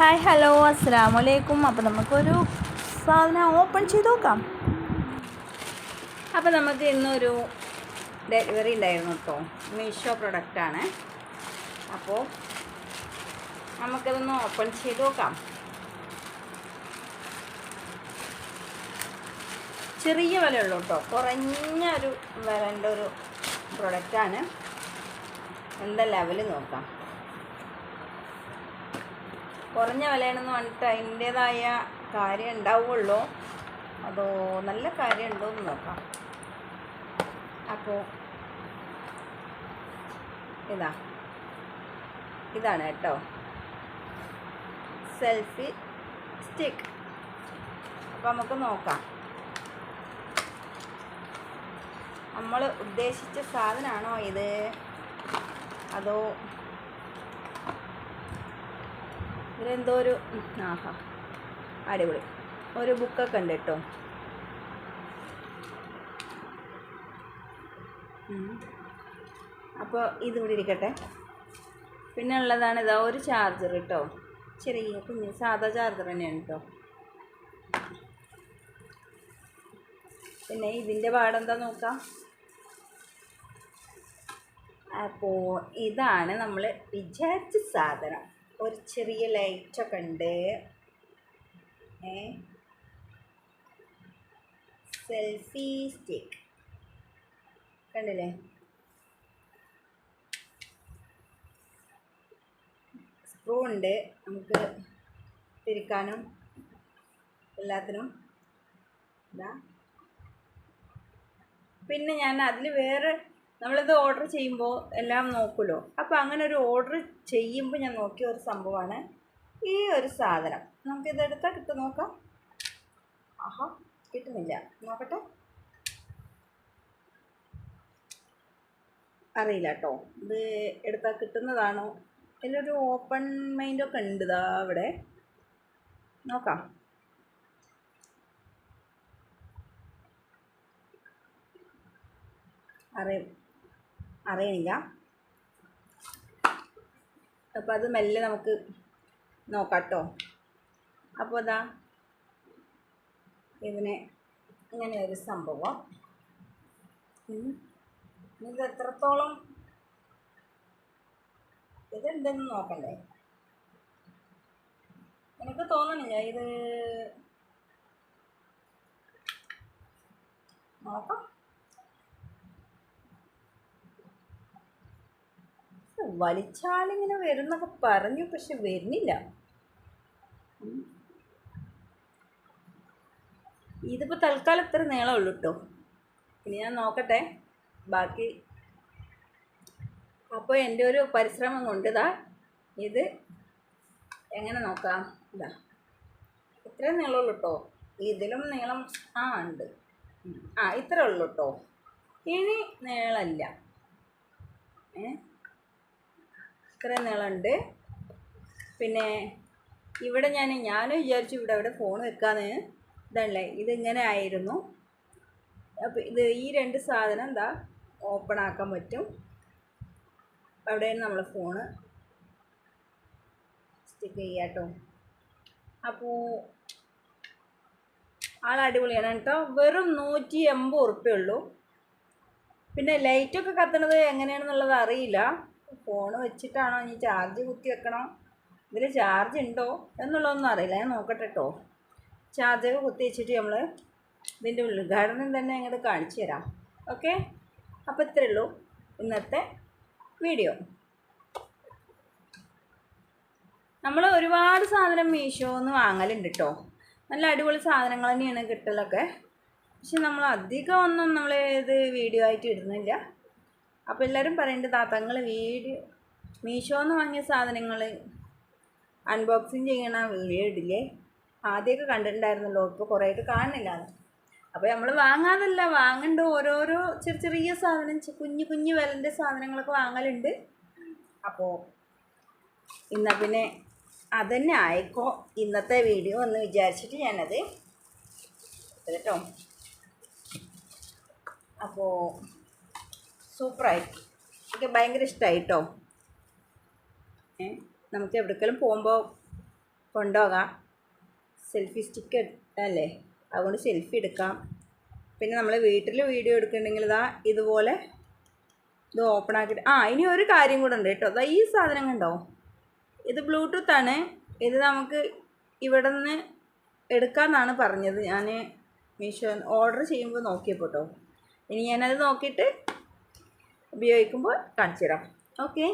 Hi hello അസ്സാം വലൈക്കും അപ്പോൾ നമുക്കൊരു സാധനം ഓപ്പൺ ചെയ്ത് നോക്കാം. അപ്പോൾ നമുക്ക് ഇന്നൊരു ഡെലിവറി ഉണ്ടായിരുന്നു കേട്ടോ. മീഷോ പ്രൊഡക്റ്റാണ് അപ്പോൾ നമുക്കതൊന്ന് ഓപ്പൺ ചെയ്ത് നോക്കാം. ചെറിയ വിലയുള്ളൂ കേട്ടോ. കുറഞ്ഞ ഒരു വിലന്റെ ഒരു പ്രൊഡക്റ്റാണ് എന്താ ലെവൽ നോക്കാം. കുറഞ്ഞ വിലയാണെന്ന് പറഞ്ഞിട്ട് അതിന്റേതായ കാര്യം ഉണ്ടാവുള്ളൂ. അതോ നല്ല കാര്യം ഉണ്ടോ എന്ന് നോക്കാം. അപ്പോൾ ഇതാ. ഇതാണ് കേട്ടോ. സെൽഫി സ്റ്റിക്ക് അപ്പോൾ നമുക്ക് നോക്കാം. നമ്മൾ ഉദ്ദേശിച്ച സാധനമാണോ ഇത്? അതോ ഇതിലെന്തോ ഒരു ആഹാ അടിപൊളി. ഒരു ബുക്കൊക്കെ ഉണ്ട് കേട്ടോ. അപ്പോൾ ഇത് ഇവിടെ ഇരിക്കട്ടെ. പിന്നെ ഉള്ളതാണ് ഇതാ ഒരു ചാർജർ കേട്ടോ. ചെറിയ കുഞ്ഞ് സാധാ ചാർജർ തന്നെയാണ് കേട്ടോ. പിന്നെ ഇതിന്റെ പാടെന്താ നോക്കാം? അപ്പോൾ ഇതാണ് നമ്മൾ വിചാരിച്ച സാധനം. ഒരു ചെറിയ ലൈറ്റൊക്കെ ഉണ്ട്. ഏ? സെൽഫി സ്റ്റിക്ക് കണ്ടില്ലേ? സ്ക്രൂ ഉണ്ട്. നമുക്ക് തിരിക്കാനും എല്ലാത്തിനും. ഇതാ. പിന്നെ ഞാൻ അതിൽ വേറെ നമ്മളിത് ഓർഡർ ചെയ്യുമ്പോൾ എല്ലാം നോക്കുമല്ലോ അപ്പോൾ അങ്ങനെ ഒരു ഓർഡർ ചെയ്യുമ്പോൾ ഞാൻ നോക്കിയ ഒരു സംഭവമാണ് ഈ ഒരു സാധനം. നമുക്കിതെടുത്താൽ കിട്ടും നോക്കാം. ആഹാ കിട്ടുന്നില്ല. നോക്കട്ടെ. അറിയില്ല കേട്ടോ ഇത് എടുത്താൽ കിട്ടുന്നതാണോ? ഇതിലൊരു ഓപ്പൺ മൈൻഡൊക്കെ ഉണ്ട് ഇതാ അവിടെ. നോക്കാം. അറിയും. അറിയണില്ല. അപ്പോൾ അത് മെല്ലെ നമുക്ക് നോക്കാം കേട്ടോ അപ്പോൾ അതാ ഇതിനെ ഇങ്ങനെ ഒരു സംഭവം. ഇത് എത്രത്തോളം ഇതെന്തെന്ന് നോക്കണ്ടേ? എനിക്ക് തോന്നണില്ല. ഇത് നോക്കാം. വലിച്ചാളിങ്ങനെ വരുന്നൊക്കെ പറഞ്ഞു പക്ഷെ വരുന്നില്ല. ഇതിപ്പോൾ തൽക്കാലം ഇത്ര നീളമുള്ളൂ കേട്ടോ ഇനി ഞാൻ നോക്കട്ടെ. ബാക്കി അപ്പോൾ എന്റെ ഒരു പരിശ്രമം കൊണ്ട് ഇതാ എങ്ങനെ നോക്കാം. ഇതാ ഇത്രയും നീളമുള്ളൂ കേട്ടോ ഇതിലും നീളം ആ ഉണ്ട്. ആ ഇത്ര ഉള്ളൂ കേട്ടോ ഇനി നീളമില്ല ഏ? ഇത്രയും നീളമുണ്ട് പിന്നെ ഇവിടെ ഞാൻ ഞാനും വിചാരിച്ചു ഇവിടെ അവിടെ ഫോൺ വെക്കാന്ന്. ഇതല്ലേ ഇതിങ്ങനെ ആയിരുന്നു. അപ്പോൾ ഇത് ഈ രണ്ട് സാധനം എന്താ ഓപ്പൺ ആക്കാൻ പറ്റും. അവിടെയാണ് നമ്മൾ ഫോണ് സ്റ്റിക്ക് ചെയ്യുക കേട്ടോ. അപ്പോൾ ആൾ അടിപൊളിയാണ് കേട്ടോ. വെറും നൂറ്റി എൺപത് ഉറുപ്പേ ഉള്ളൂ. പിന്നെ ലൈറ്റൊക്കെ കത്തണത് എങ്ങനെയാണെന്നുള്ളത് അറിയില്ല. ഫോൺ വെച്ചിട്ടാണോ ഇനി ചാർജ് കുത്തി വെക്കണോ? ഇതിൽ ചാർജ് ഉണ്ടോ എന്നുള്ളതൊന്നും അറിയില്ല. ഞാൻ നോക്കട്ടെ കേട്ടോ ചാർജൊക്കെ കുത്തി വെച്ചിട്ട് നമ്മൾ ഇതിന്റെ ഉദ്ഘാടനം തന്നെ അങ്ങോട്ട് കാണിച്ചു തരാം. ഓക്കെ അപ്പോൾ ഇത്രയേ ഉള്ളൂ ഇന്നത്തെ വീഡിയോ നമ്മൾ ഒരുപാട് സാധനം മീഷോന്ന് വാങ്ങലുണ്ട് കേട്ടോ നല്ല അടിപൊളി സാധനങ്ങൾ തന്നെയാണ് കിട്ടലൊക്കെ. പക്ഷെ നമ്മൾ അധികം ഒന്നും നമ്മൾ ഇത് വീഡിയോ ആയിട്ട് ഇടുന്നില്ല. അപ്പോൾ എല്ലാവരും പറയുന്നുണ്ട് താത്തങ്ങൾ വീഡിയോ മീഷോന്ന് വാങ്ങിയ സാധനങ്ങൾ അൺബോക്സിങ് ചെയ്യണ വീഡിയോ ഇടില്ലേ? ആദ്യമൊക്കെ കണ്ടിട്ടുണ്ടായിരുന്നല്ലോ ഇപ്പോൾ കുറേയൊക്കെ കാണുന്നില്ല അപ്പോൾ നമ്മൾ വാങ്ങാതല്ല വാങ്ങേണ്ട ഓരോരോ ചെറിയ ചെറിയ സാധനം കുഞ്ഞു കുഞ്ഞു വിലന്റെ സാധനങ്ങളൊക്കെ വാങ്ങലുണ്ട്. അപ്പോൾ ഇന്നാ പിന്നെ അതന്നെ ആയിക്കോ. ഇന്നത്തെ വീഡിയോ എന്ന് വിചാരിച്ചിട്ട് ഞാനത് കേട്ടോ. അപ്പോൾ സൂപ്പറായി എനിക്ക് ഭയങ്കര ഇഷ്ടമായി കേട്ടോ നമുക്ക് എവിടേക്കെങ്കിലും പോകുമ്പോൾ കൊണ്ടുപോകാം. സെൽഫി സ്റ്റിക്ക് അല്ലേ? അതുകൊണ്ട് സെൽഫി എടുക്കാം. പിന്നെ നമ്മൾ വീട്ടിൽ വീഡിയോ എടുക്കുന്നുണ്ടെങ്കിൽ ഇതാ ഇതുപോലെ ഇത് ഓപ്പൺ ആക്കിയിട്ട് ആ ഇനി ഒരു കാര്യം കൂടെ ഉണ്ട് കേട്ടോ. അതാ ഈ സാധനം കണ്ടോ? ഇത് ബ്ലൂടൂത്ത് ആണ്. ഇത് നമുക്ക് ഇവിടെ നിന്ന് എടുക്കാമെന്നാണ് പറഞ്ഞത്. ഞാൻ മീഷോ ഓർഡർ ചെയ്യുമ്പോൾ നോക്കിയപ്പോൾ കേട്ടോ ഇനി ഞാനത് നോക്കിയിട്ട് ഉപയോഗിക്കുമ്പോൾ കാണിച്ചു തരാം ഓക്കെ?